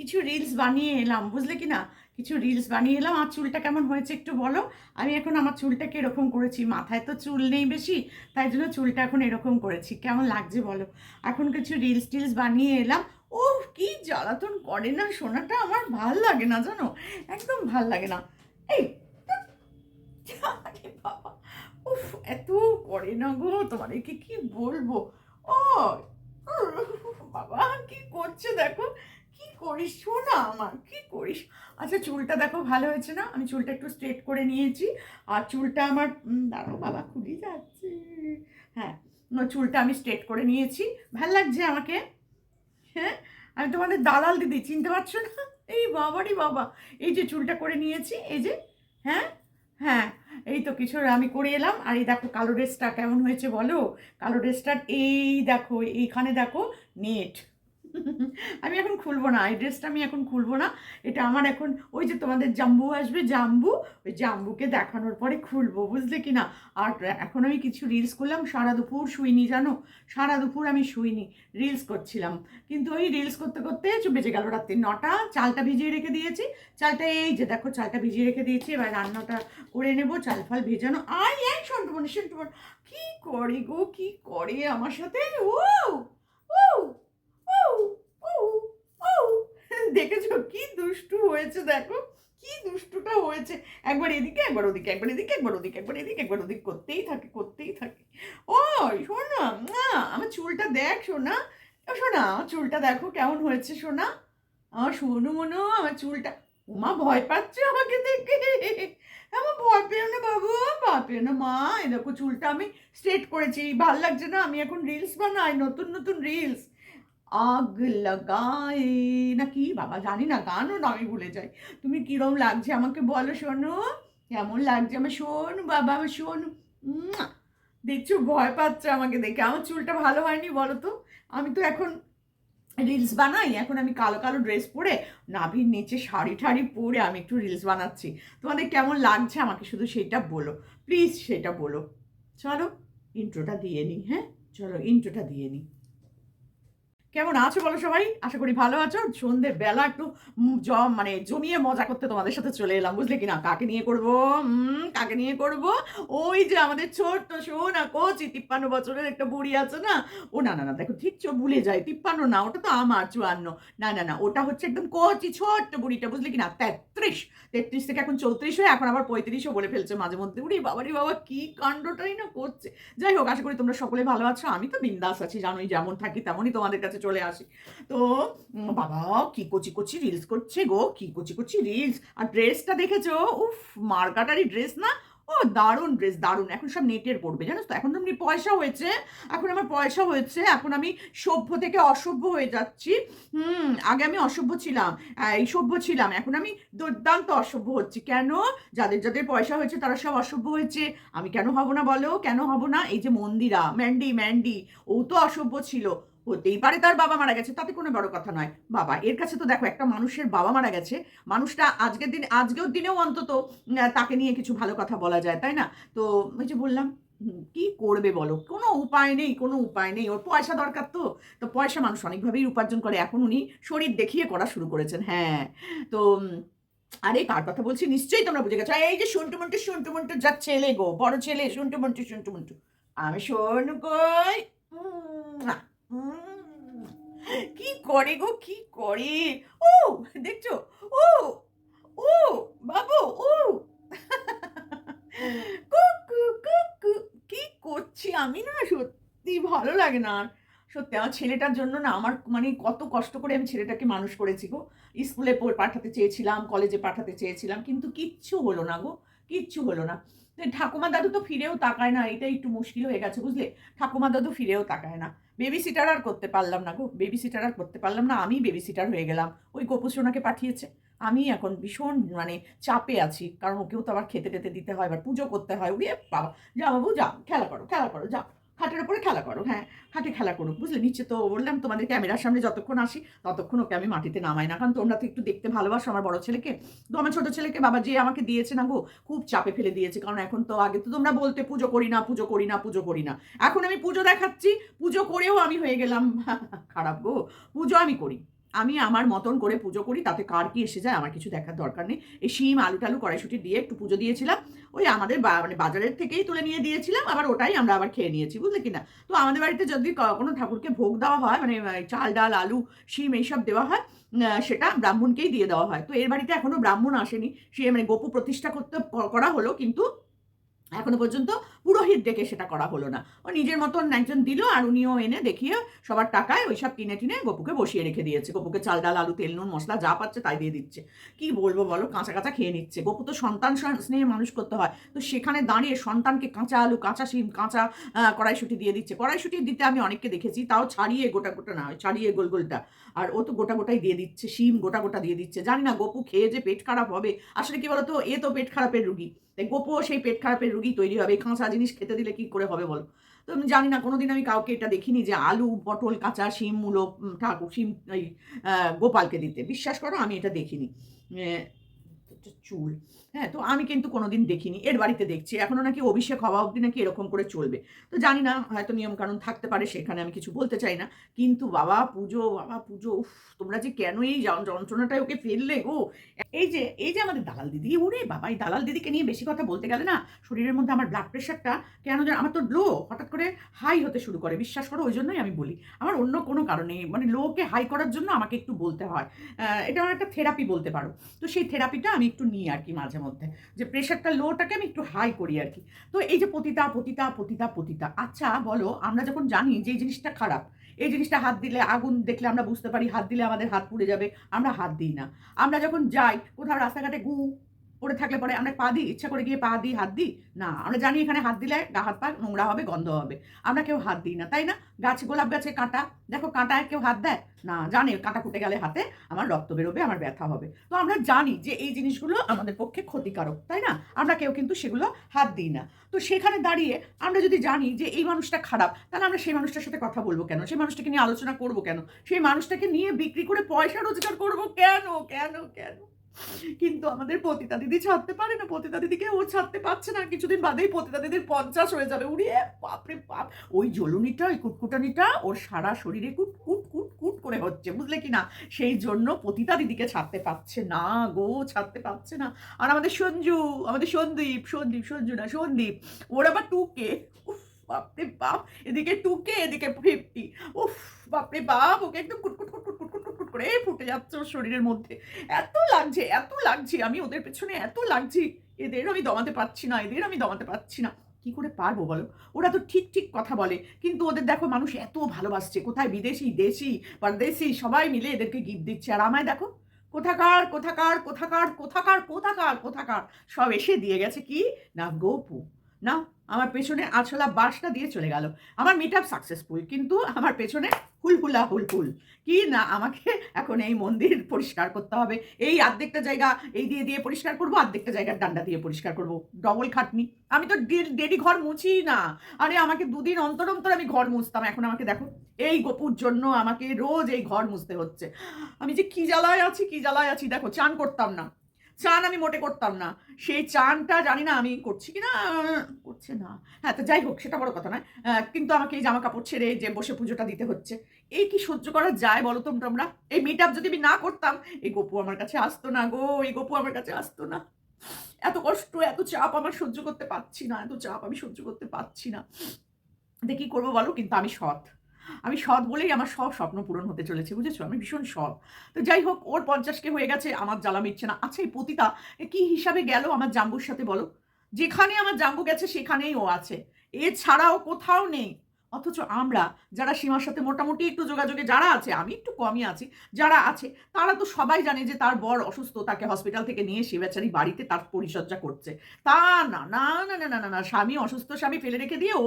কিছু রিলস বানিয়ে এলাম, বুঝলে কি না কিছু রিলস বানিয়ে এলাম, আর চুলটা কেমন হয়েছে একটু বলো? আমি এখন আমার চুলটাকে এরকম করেছি, মাথায় তো চুল নেই বেশি, তাই জন্য চুলটা এখন এরকম করেছি। কেমন লাগছে বলো? এখন কিছু রিলস টিলস বানিয়ে এলাম। ও কি জ্বালাতন করে না সোনাটা, আমার ভালো লাগে না জানো? একদম ভালো লাগে না। এই বাবা, উফ, এত করে না গো, তোমাদেরকে কি বলব? ও বাবা, কি করছে দেখো? করিস শোনা আমার কি করিস? আচ্ছা চুলটা দেখো, ভালো হয়েছে না? আমি চুলটা একটু স্ট্রেট করে নিয়েছি। আর চুলটা আমার দাঁড়াও বাবা খুবই যাচ্ছে। হ্যাঁ চুলটা আমি স্ট্রেট করে নিয়েছি। ভালো লাগছে আমাকে? হ্যাঁ আমি তোমাদের দালাল দিদি, চিনতে পারছ না? এই বাবারই বাবা। এই যে চুলটা করে নিয়েছি, এই যে হ্যাঁ হ্যাঁ এই তো কিছু আমি করে এলাম। আর এই দেখো, কালো ড্রেসটা কেমন হয়েছে বলো? কালো ড্রেসটার এই দেখো, এইখানে দেখো, নেট। আমি এখন খুলবো না এই ড্রেসটা আমি এখন খুলবো না। এটা আমার এখন ওই যে তোমাদের জাম্বু আসবে, জাম্বু, ওই জাম্বুকে দেখানোর পরে খুলবো, বুঝলে কি না? আর এখন আমি কিছু রিলস করলাম, সারা দুপুর শুইনি জানো? সারা দুপুর আমি শুইনি রিলস করছিলাম। কিন্তু ওই রিলস করতে করতে বেজে গেল রাত্রি নটা, চালটা ভিজিয়ে রেখে দিয়েছি। চালটা এই যে দেখো, চালটা ভিজিয়ে রেখে দিয়েছি, এবার রান্নাটা করে নেব, চাল ফাল ভেজানো। আই এই সন্টুমন সন্টুমন কি করে গো, কি করে আমার সাথে? ও ও দেখেছ কি দুষ্টু হয়েছে, দেখো? কি দুষ্টুটা হয়েছে? একবার এদিকে, একবার ওদিকে, একবার এদিকে, একবার ওদিকে, একবার এদিকে, একবার ওদিক, করতেই থাকে করতেই থাকে। ও শোনা না আমার চুলটা দেখ শোনা ও শোনা আমার চুলটা দেখো কেমন হয়েছে শোনা আমার শোনো মনো, আমার চুলটা। উমা, ভয় পাচ্ছে আমাকে দেখে? আমার ভয় পেও না বাবু, ভয় পেও না, মা। দেখো, চুলটা আমি স্ট্রেট করেছি। ভালো লাগছে না, আমি এখন রিলস বানাই, নতুন নতুন রিলস আগ লাগায়। না কি বাবা জানি না, গানও না, আমি ভুলে যাই। তুমি কিরম লাগছে আমাকে বলো শোনো। কেমন লাগছে আমার শোন, বাবা শোন। দেখছ, ভয় পাচ্ছে আমাকে দেখে। আমার চুলটা ভালো হয়নি, বলো তো। আমি তো এখন রিলস বানাই। এখন আমি কালো কালো ড্রেস পরে নাভির নিচে শাড়ি ঠাড়ি পরে আমি একটু রিলস বানাচ্ছি। তোমাদের কেমন লাগছে আমাকে শুধু সেটা বলো। প্লিজ সেটা বলো। চলো ইন্ট্রোটা দিয়ে নিই হ্যাঁ? চলো ইন্ট্রোটা দিয়ে নিই কেমন আছো বলো সবাই? আশা করি ভালো আছো। সন্ধ্যে বেলা একটু মানে জমিয়ে মজা করতে তোমাদের সাথে চলে এলাম, বুঝলে কি না কাকে নিয়ে করব? কাকে নিয়ে করব? ওই যে আমাদের ছোট্ট সোনা কচি, তিপ্পান্ন বছরের একটা বুড়ি আছে না? ও, না না না, দেখো, ঠিক চো ভুলে যায়। তিপ্পান্ন না, ওটা তো আমার চুয়ান্ন। না না না, ওটা হচ্ছে একদম কচি, ছোট্ট বুড়িটা, বুঝলে কি না তেত্রিশ। তেত্রিশ থেকে এখন চৌত্রিশ হয়ে এখন আবার পঁয়ত্রিশও বলে ফেলছে মাঝে মধ্যে। উড়ি বাবারি বাবা, কি কাণ্ডটাই না করছে? যাই হোক, আশা করি তোমরা সকলে ভালো আছো। আমি তো বিন্দাস আছি, জানোই যেমন থাকি তেমনই তোমাদের কাছে চলে আসি। তো বাবা, কি কচি কচি রিলস করছে গো, কি কচি কচি রিলস আর ড্রেসটা দেখেছ? উফ মার্কাটারি ড্রেস না? ও, দারুণ ড্রেস দারুণ। এখন সব নেটের পড়বে জানো তো? এখন এমনি পয়সা হয়েছে। এখন আমার পয়সা হয়েছে, এখন আমি সভ্য থেকে অসভ্য হয়ে যাচ্ছি। হুম, আগে আমি অসভ্য ছিলাম এই সভ্য ছিলাম। এখন আমি দুর্দান্ত অসভ্য হচ্ছি। কেন? যাদের যাদের পয়সা হয়েছে, তারা সব অসভ্য হয়েছে। আমি কেন হব না বলো? কেন হব না? এই যে মন্দিরা ম্যান্ডি ম্যান্ডি ও তো অসভ্য ছিল। হতেই পারে তার বাবা মারা গেছে তাতে কোনো বড় কথা নয়। বাবা এর কাছে তো দেখো একটা মানুষের বাবা মারা গেছে মানুষটা আজকের দিন আজকের দিনেও অন্তত তাকে নিয়ে কিছু ভালো কথা বলা যায় তাই না? তো ওই যে বললাম কি করবে বলো? কোনো উপায় নেই কোনো উপায় নেই ওর পয়সা দরকার তো। তো পয়সা মানুষ অনেকভাবেই উপার্জন করে এখন উনি শরীর দেখিয়ে করা শুরু করেছেন হ্যাঁ। তো আরে কার কথা বলছি? নিশ্চয়ই তোমরা বুঝে গেছো। এই যে সন্টু মন্টু সন্টু মন্টু যা ছেলে গো বড় ছেলে সন্টু মন্টু সন্টু মন্টু। আমি শোনু কই উম, কি করে গো, কি করে? ও, দেখছ? ও ও, বাবু, ও। কুকু কুকু, কি করছি আমি না? সত্যি ভালো লাগে না আর। সত্যি, আমার ছেলেটার জন্য না আমার মানে কত কষ্ট করে আমি ছেলেটাকে মানুষ করেছি গো। স্কুলে পাঠাতে চেয়েছিলাম, কলেজে পাঠাতে চেয়েছিলাম, কিন্তু কিচ্ছু হলো না গো, কিচ্ছু হলো না। ঠাকুমা দাদু তো ফিরেও তাকায় না, এটা একটু মুশকিল হয়ে গেছে, বুঝলে? ঠাকুমা দাদু ফিরেও তাকায় না। বেবি সিটার আর করতে পারলাম না গো। বেবি সিটার আর করতে পারলাম না, আমি বেবি সিটার হয়ে গেলাম। ওই গোপুসোনাকে পাঠিয়েছে। আমি এখন ভীষণ মানে চাপে আছি, কারণ ওকেও তো আবার খেতে টেতে দিতে হয় এবার পুজো করতে হয়। উড়িয়ে বাবা যা বাবু যা খেলা করো খেলা করো যা খাটের উপরে খেলা করো হ্যাঁ খাটে খেলা করুক, বুঝলে? নিচে তো বললাম তোমাদের ক্যামেরার সামনে যতক্ষণ আসি, ততক্ষণ ওকে আমি মাটিতে নামাই না। কারণ তোমরা তো একটু দেখতে ভালোবাসো আমার বড় ছেলেকে। তো আমার ছোটো ছেলেকে, বাবা, যে আমাকে দিয়েছে না গো, খুব চাপে ফেলে দিয়েছে। কারণ এখন তো আগে তো তোমরা বলতে পুজো করি না, পুজো করি না, পুজো করি না। এখন আমি পুজো দেখাচ্ছি, পুজো করেও আমি হয়ে গেলাম। খারাপ গো, পুজো আমি করি। আমি আমার মতন করে পুজো করি, তাতে কার কি এসে যায়, আমার কিছু দেখার দরকার নেই। এই শিম, আলু টালু, কড়াইশুটি দিয়ে একটু পুজো দিয়েছিলাম। ওই আমাদের মানে বাজারের থেকেই তুলে নিয়ে দিয়েছিলাম, আবার ওটাই আমরা আবার খেয়ে নিয়েছি, বুঝলে কিনা তো আমাদের বাড়িতে যদি কোনো ঠাকুরকে ভোগ দেওয়া হয় মানে চাল ডাল, আলু, শিম এইসব দেওয়া হয় সেটা ব্রাহ্মণকেই দিয়ে দেওয়া হয়। তো এর বাড়িতে এখনও ব্রাহ্মণ আসেনি, সে মানে গোপু প্রতিষ্ঠা করতে করা হলো, কিন্তু এখনও পর্যন্ত পুরোহিত ডেকে সেটা করা হলো না। ও নিজের মতন একজন দিল আর উনিও এনে দেখিয়ে সবার টাকায় ওই সব কিনে টিনে গপুকে বসিয়ে রেখে দিয়েছে। গপুকে চাল, ডাল, আলু, তেল, নুন, মশলা যা পাচ্ছে তাই দিয়ে দিচ্ছে। কি বলব বলো, কাঁচা কাঁচা খেয়ে নিচ্ছে। গপু তো সন্তান স্নেহে মানুষ করতে হয়। তো সেখানে দাঁড়িয়ে সন্তানকে কাঁচা আলু, কাঁচা শিম, কাঁচা কড়াইশুঁটি দিয়ে দিচ্ছে। কড়াইশুঁটি দিতে আমি অনেককে দেখেছি, তাও ছাড়িয়ে গোটা গোটা না, ছাড়িয়ে গোল গোলটা। আর ও তো গোটা গোটাই দিয়ে দিচ্ছে, শিম গোটা গোটা দিয়ে দিচ্ছে। জানি না গপু খেয়ে যে পেট খারাপ হবে। আসলে কি বলতো, এ তো পেট খারাপের রুগী। তাই গোপো সেই পেট খারাপের রুগী তৈরি হবে। এই কাঁচা জিনিস খেতে দিলে কি করে হবে বলো? তো আমি জানি না, কোনোদিন আমি কাউকে এটা দেখিনি যে আলু, পটল, কাঁচা, শিম, মূলো ঠাকুর, শিম, এই গোপালকে দিতে। বিশ্বাস করো, আমি এটা দেখিনি। এটা চুল। হ্যাঁ তো আমি কিন্তু কোনোদিন দেখিনি। এর বাড়িতে দেখছি। এখনও নাকি অভিষেক হওয়া অবধি নাকি এরকম করে চলবে। তো জানি না, হয়তো নিয়ম কানুন থাকতে পারে, সেখানে আমি কিছু বলতে চাই না। কিন্তু বাবা, পুজো বাবা, পুজো, উফ, তোমরা যে কেন এই যন- যন্ত্রণাটায় ওকে ফেললে গো? এই যে এই যে আমাদের দালাল দিদি, ওরে বাবা, এই দালাল দিদিকে নিয়ে বেশি কথা বলতে গেলে না, শরীরের মধ্যে আমার ব্লাড প্রেশারটা কেন যেন, আমার তো লো হঠাৎ করে হাই হতে শুরু করে। বিশ্বাস করো, ওই জন্যই আমি বলি। আমার অন্য কোনো কারণে মানে লোকে হাই করার জন্য আমাকে একটু বলতে হয়। এটা আমার একটা থেরাপি বলতে পারো। তো সেই থেরাপিটা আমি একটু নিই আর কি মাঝে মধ্যে। যে প্রেশারটা লোটাকে আমি একটু হাই করি আর কি তো এই যে পতিতা পতিতা পতিতা পতিতা। আচ্ছা বলো, আমরা যখন জানি যে এই জিনিসটা খারাপ, এই জিনিসটা হাত দিলে আগুন দেখলে আমরা বুঝতে পারি, হাত দিলে আমাদের হাত পুড়ে যাবে, আমরা হাত দিই না। আমরা যখন যাই, কোথাও রাস্তাঘাটে গু পড়ে থাকলে পরে আমরা পা দিই, ইচ্ছা করে গিয়ে পা দিই, হাত দিই, না, আমরা জানি এখানে হাত দিলে গা, হাত পা নোংরা হবে, গন্ধ হবে। আমরা কেউ হাত দিই না, তাই না? গাছ, গোলাপ গাছে কাঁটা। দেখো কাঁটায় কেউ হাত দেয়? না, জানে, কাঁটা ফুটে গেলে হাতে আমার রক্ত বেরোবে, আমার ব্যথা হবে। তো আমরা জানি যে এই জিনিসগুলো আমাদের পক্ষে ক্ষতিকারক, তাই না? আমরা কেউ কিন্তু সেগুলো হাত দিই না। তো সেখানে দাঁড়িয়ে আমরা যদি জানি যে এই মানুষটা খারাপ, তাহলে আমরা সেই মানুষটার সাথে কথা বলব কেন? সেই মানুষটাকে নিয়ে আলোচনা করব কেন? সেই মানুষটাকে নিয়ে বিক্রি করে পয়সা রোজগার করব কেন? কেন? কেন? কিন্তু আমাদের পতিতা দিদি ছাড়তে পারে না। পতিতা দিদিকে ও ছাড়তে পারছে না। কিছুদিন বাদেই পতিতা দিদির পঞ্চাশ হয়ে যাবে। উড়িয়ে, বাপরে বাপ! ওই জ্বলুনিটা ওই কুটকুটানিটা ওর সারা শরীরে কুট কুট কুট কুট করে হচ্ছে, বুঝলে কি না? সেই জন্য পতিতা দিদিকে ছাড়তে পারছে না গো, ছাড়তে পারছে না। আর আমাদের সঞ্জু, আমাদের সন্দীপ সন্দীপ, সঞ্জু না, সন্দীপ, ওর আবার টুকে উফ, বাপরে বাপ, এদিকে টুকে এদিকে ফিফটি উফ, বাপরে বাপ, ওকে একদম কুটকুট কুটকুট কুটকুট কুটকুট করে ফুটে যাচ্ছে ওর শরীরের মধ্যে। এত লাগছে এত লাগছে, আমি ওদের পেছনে এত লাগছি। এদের আমি দমাতে পারছি না, এদের আমি দমাতে পারছি না। কি করে পারব বলো? ওরা তো ঠিক ঠিক কথা বলে। কিন্তু ওদের দেখো মানুষ এত ভালোবাসছে। কোথায় বিদেশি, দেশি, পরদেশি, সবাই মিলে এদেরকে গিফট দিচ্ছে। আর আমায় দেখো, কোথাকার কোথাকার কোথাকার কোথাকার কোথাকার কোথাকার সব এসে দিয়ে গেছে কি? না, গোপু। না আমার পেছনে আছলা বাসটা দিয়ে চলে গেল। আমার মিট আপ সাকসেসফুল কিন্তু আমার পেছনে হুলহুলা হুলহুল। কি না আমাকে এখন এই মন্দির পরিষ্কার করতে হবে? এই অর্ধেকটা জায়গা এই দিয়ে দিয়ে পরিষ্কার করব অর্ধেকটা জায়গার ডান্ডা দিয়ে পরিষ্কার করব। ডবল খাটনি। আমি তো ডেডি ঘর মুছি না। আরে আমাকে দুদিন অন্তর অন্তর আমি ঘর মুছতাম। এখন আমাকে দেখো, এই গপুর জন্য আমাকে রোজ এই ঘর মুছতে হচ্ছে। আমি যে কি জ্বালায় আছি, কি জ্বালায় আছি, দেখো, চান করতাম না। চান আমি মোটে করতাম না। সেই চানটা জানি না আমি করছি কি না করছে না। হ্যাঁ তো যাই হোক, সেটা বড় কথা নয়। কিন্তু আমাকে এই জামা কাপড় ছেড়ে যে বসে পুজোটা দিতে হচ্ছে, এই কি সহ্য করা যায় বলো তো তোমরা এই মিট আপ যদি আমি না করতাম, এই গপু আমার কাছে আসতো না গো, এই গপু আমার কাছে আসতো না। এত কষ্ট, এত চাপ আমার সহ্য করতে পারছি না, এত চাপ আমি সহ্য করতে পারছি না। দেখি করব বলো? কিন্তু আমি সৎ। আমি সৎ বলেই আমার সব স্বপ্ন পূরণ হতে চলেছে, বুঝেছ? আমি ভীষণ সৎ। তো যাই হোক, ওর পঞ্চাশকে হয়ে গেছে, আমার জ্বালা মিটছে না। আচ্ছা এই পতিতা কি হিসাবে গেল আমার জাম্বুর সাথে বলো? যেখানে আমার জাম্বু গেছে, সেখানেই ও আছে। এছাড়াও কোথাও নেই। অথচ আমরা যারা সীমার সাথে মোটামুটি একটু যোগাযোগে যারা আছে, আমি একটু কমই আছি, যারা আছে, তারা তো সবাই জানে যে তার বর অসুস্থ, তাকে হসপিটাল থেকে নিয়ে সে বেচারি বাড়িতে তার পরিচর্যা করছে। তা না না না না না না না, স্বামী অসুস্থ, স্বামী ফেলে রেখে দিয়ে ও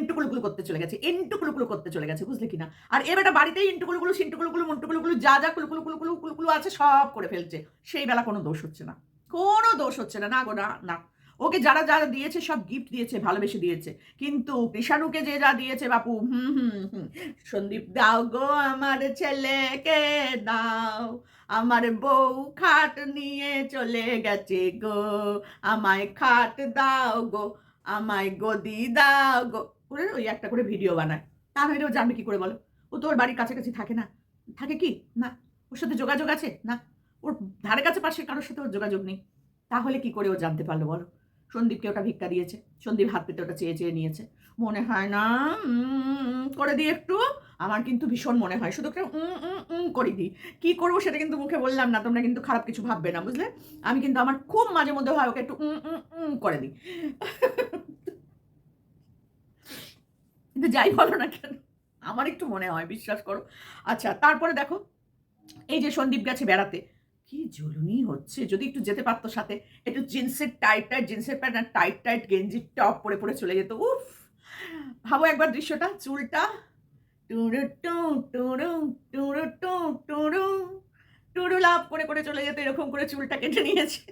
ইন্টুকুলুকুলু করতে চলে গেছে, ইন্টুকুলুকুলু করতে চলে গেছে, বুঝলে কিনা? আর এ বেটা বাড়িতেই ইন্টুকুলুকুলু, সিন্টুকুলুকুলু, মন্টুকুলুকুলু, যা যা, কুলুকুলু কুলুকুলু কুলুকুলু আছে সব করে ফেলছে, সেই বেলা কোনো দোষ হচ্ছে না। কোনো দোষ হচ্ছে না না গো, না না। ওকে যারা যারা দিয়েছে সব গিফট দিয়েছে, ভালোবেসে দিয়েছে। কিন্তু কৃষাণুকে যে যা দিয়েছে বাপু, হুম হুম হুম। সন্দীপ, দাও গো আমার ছেলেকে, দাও। আমার বউ খাট নিয়ে চলে গেছে গো। আমায় খাট দাও গো, আমায় গদি দাও গো। করে ওই একটা করে ভিডিও বানায়। তা নইলে ও জানবে কি করে বলো? ও তো ওর বাড়ির কাছাকাছি থাকে না। থাকে কি? না। ওর সাথে যোগাযোগ আছে? না। ওর ধারে কাছে পাশে কারোর সাথে ওর যোগাযোগ নেই। তাহলে কি করে ও জানতে পারল বলো? সন্দীপকে ওটা ভিক্ষা দিয়েছে। সন্দীপ হাত পেতে ওটা চেয়ে চেয়ে নিয়েছে। মনে হয় না করে দিই একটু। আমার কিন্তু ভীষণ মনে হয়। শুধু একটা করে দিই। কী করব সেটা কিন্তু মুখে বললাম না, তোমরা কিন্তু খারাপ কিছু ভাববে না, বুঝলে? আমি কিন্তু আমার খুব মাঝে মধ্যে হয় ওকে একটু উম করে দিই। কিন্তু যাই বলো না কেন, আমার একটু মনে হয়, বিশ্বাস করো। আচ্ছা তারপরে দেখো, এই যে সন্দীপ গেছে বেড়াতে। কি জ্বলুনি হচ্ছে? যদি একটু যেতে পারতো সাথে। একটু জিন্সের টাইট টাইট জিন্সের প্যান্ট আর টাইট টাইট গেঞ্জির টপ পরে পরে চলে যেত। উফ! ভাবো একবার দৃশ্যটা, চুলটা। টুরু, টু, টুরু টুরু, টু, টুরু। টুরু লাভ করে করে চলে যেত, এরকম করে চুলটা কেটে নিয়েছে।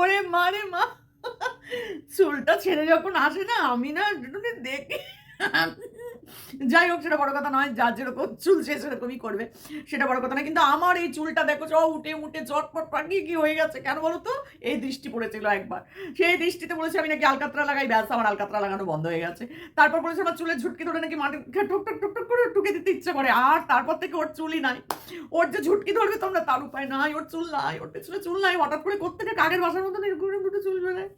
ওরে মা রে মা! চুলটা ছেড়ে যখন আসে না, আমি না দেখি। যাই হোক, সেটা বড় কথা নয় যার যেরকম চুল সে সেরকমই করবে, সেটা বড় কথা না কিন্তু আমার এই চুলটা দেখো চ উঠে উঠে চটপট পাকিয়ে কি হয়ে গেছে, কেন বলো তো? এই দৃষ্টি পড়েছিল একবার। সেই দৃষ্টিতে বলেছে, আমি নাকি আলকাতরা লাগাই। ব্যাস, আমার আলকাতরা লাগানো বন্ধ হয়ে গেছে। তারপর বলেছে, আমার চুলের ঝুটকি ধরে নাকি মাটি ঠুক ঠুক করে টুকে দিতে ইচ্ছে করে। আর তারপর থেকে ওর চুলই নাই। ওর যে ঝুটকি ধরবে তোমরা, তার উপায় নাই। ওর চুল নাই, ওর পেছনে চুল নাই। হঠাৎ করে কোথেকে কাগের বাসার মতন এরকম দুটো চুল বেরোয়?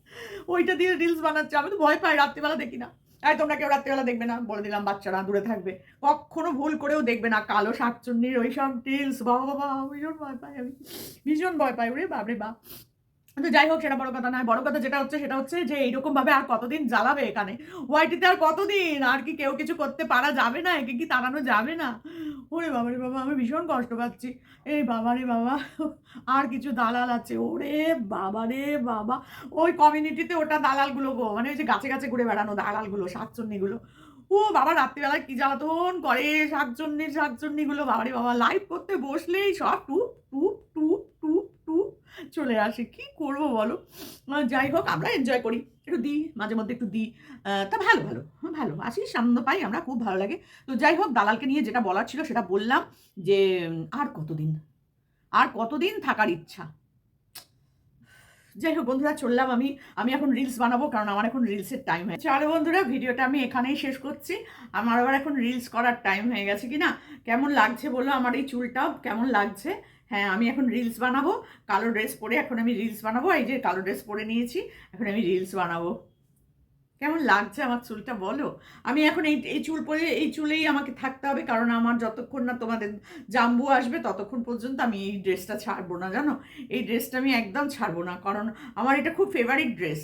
ওইটা দিয়ে রিলস বানাচ্ছে। আমি তো ভয় পাই, রাত্রিবেলা দেখি না। এই তোমরা কেউ রাত্রিবেলা দেখবে না, বলে দিলাম বাচ্চারা দূরে থাকবে। কখনো ভুল করেও দেখবে না, কালো শাকচুন্নির ওই সব টিলস বাবা বাবা, ভীষণ ভয় পাই আমি। ভীষণ ভয় পাই, ওরে বাবরে বা তো যাই হোক, সেটা বড় কথা নয়। বড় কথা যেটা হচ্ছে, সেটা হচ্ছে যে এইরকম ভাবে আর কতদিন জ্বালাবে এখানে? ওয়াইটিতে আর কতদিন? আর কি কেউ কিছু করতে পারা যাবে না, একে কি তাড়ানো যাবে না? ওরে বাবা রে বাবা, আমি ভীষণ কষ্ট পাচ্ছি। এই বাবা রে বাবা, আর কিছু দালাল আছে। ওরে বাবা রে বাবা, ওই কমিউনিটিতে ওটা দালালগুলো গো মানে ওই যে গাছে গাছে ঘুরে বেড়ানো দালালগুলো, শাকচন্নিগুলো। ও বাবা, রাত্রিবেলায় কি জ্বালাতন করে শাকচন্নি শাকচন্নিগুলো? বাবা রে বাবা লাইভ করতে বসলেই সব টুপ টুপ চলে আসে। কি করব বলো? যাই হোক আমরা এনজয় করি। একটু দিই মাঝে মধ্যে একটু দিই। তা ভালো ভালো হ্যাঁ, ভালো। আসি সামনে পাই আমরা খুব ভালো লাগে। তো যাই হোক দালালকে নিয়ে যেটা বলার ছিল সেটা বললাম যে আর কতদিন? আর কতদিন থাকার ইচ্ছা? যাই হোক বন্ধুরা চললাম আমি। আমি এখন রিলস বানাবো কারণ আমার এখন রিলসের টাইম হয়েছে চলো বন্ধুরা ভিডিওটা আমি এখানেই শেষ করছি। আমার আবার এখন রিলস করার টাইম হয়ে গেছে কি না কেমন লাগছে বলো? আমার এই চুলটাও কেমন লাগছে? হ্যাঁ আমি এখন রিলস বানাবো। কালো ড্রেস পরে এখন আমি রিলস বানাবো। এই যে কালো ড্রেস পরে নিয়েছি, এখন আমি রিলস বানাবো। কেমন লাগছে আমার চুলটা বলো? আমি এখন এই এই চুল পরে, এই চুলেই আমাকে থাকতে হবে, কারণ আমার যতক্ষণ না তোমাদের জাম্বু আসবে, ততক্ষণ পর্যন্ত আমি এই ড্রেসটা ছাড়বো না, জানো? এই ড্রেসটা আমি একদম ছাড়বো না, কারণ আমার এটা খুব ফেভারিট ড্রেস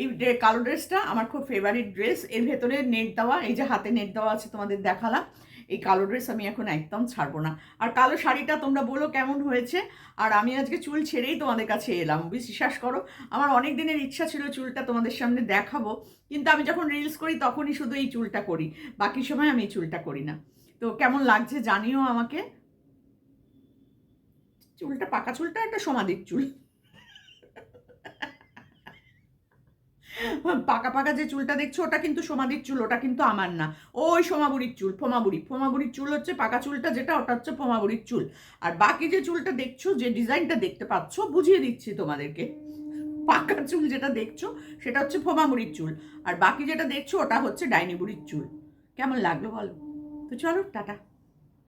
এই কালো ড্রেসটা আমার খুব ফেভারিট ড্রেস এর ভেতরে নেট দেওয়া, এই যে হাতে নেট দেওয়া আছে তোমাদের দেখালাম। এই কালো ড্রেস আমি এখন একদম ছাড়বো না। আর কালো শাড়িটা তোমরা বলো কেমন হয়েছে? আর আমি আজকে চুল ছেড়েই তোমাদের কাছে এলাম, বিশ্বাস করো। আমার অনেক দিনের ইচ্ছা ছিল চুলটা তোমাদের সামনে দেখাবো, কিন্তু আমি যখন রিলস করি তখনই শুধু এই চুলটা করি, বাকি সময় আমি এই চুলটা করি না। তো কেমন লাগছে জানিও আমাকে। চুলটা পাকা চুলটা একটা সমাধির চুল। পাকা পাকা যে চুলটা দেখছ, ওটা কিন্তু সমাধির চুল, ওটা কিন্তু আমার না। ওই সোমাবুড়ির চুল, ফোমাবুড়ি। ফোমাবুড়ির চুল হচ্ছে পাকা চুলটা, যেটা ওটা হচ্ছে ফোমাবুড়ির চুল। আর বাকি যে চুলটা দেখছ, যে ডিজাইনটা দেখতে পাচ্ছ, বুঝিয়ে দিচ্ছি তোমাদেরকে। পাকা চুল যেটা দেখছ, সেটা হচ্ছে ফোমাবুড়ির চুল। আর বাকি যেটা দেখছ, ওটা হচ্ছে ডাইনি বুড়ির চুল। কেমন লাগল বলো? তো চলো, টাটা।